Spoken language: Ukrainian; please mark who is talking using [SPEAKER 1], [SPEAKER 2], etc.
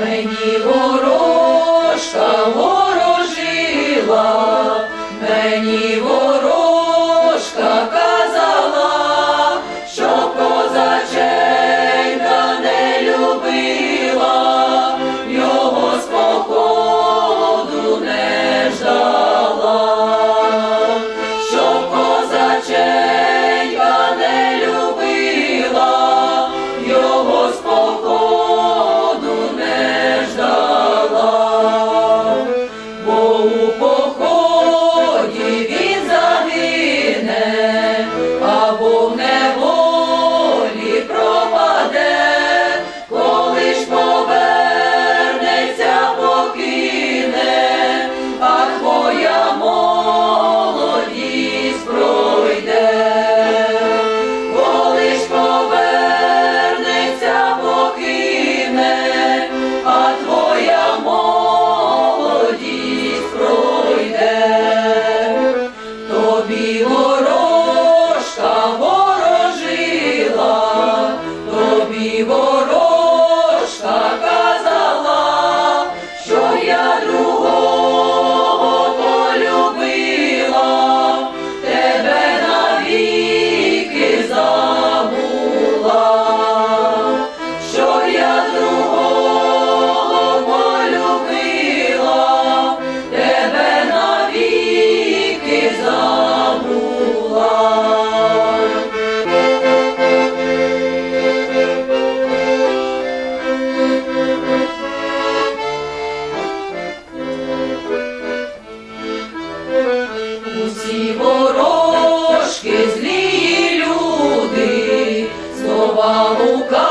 [SPEAKER 1] мені. Color. か。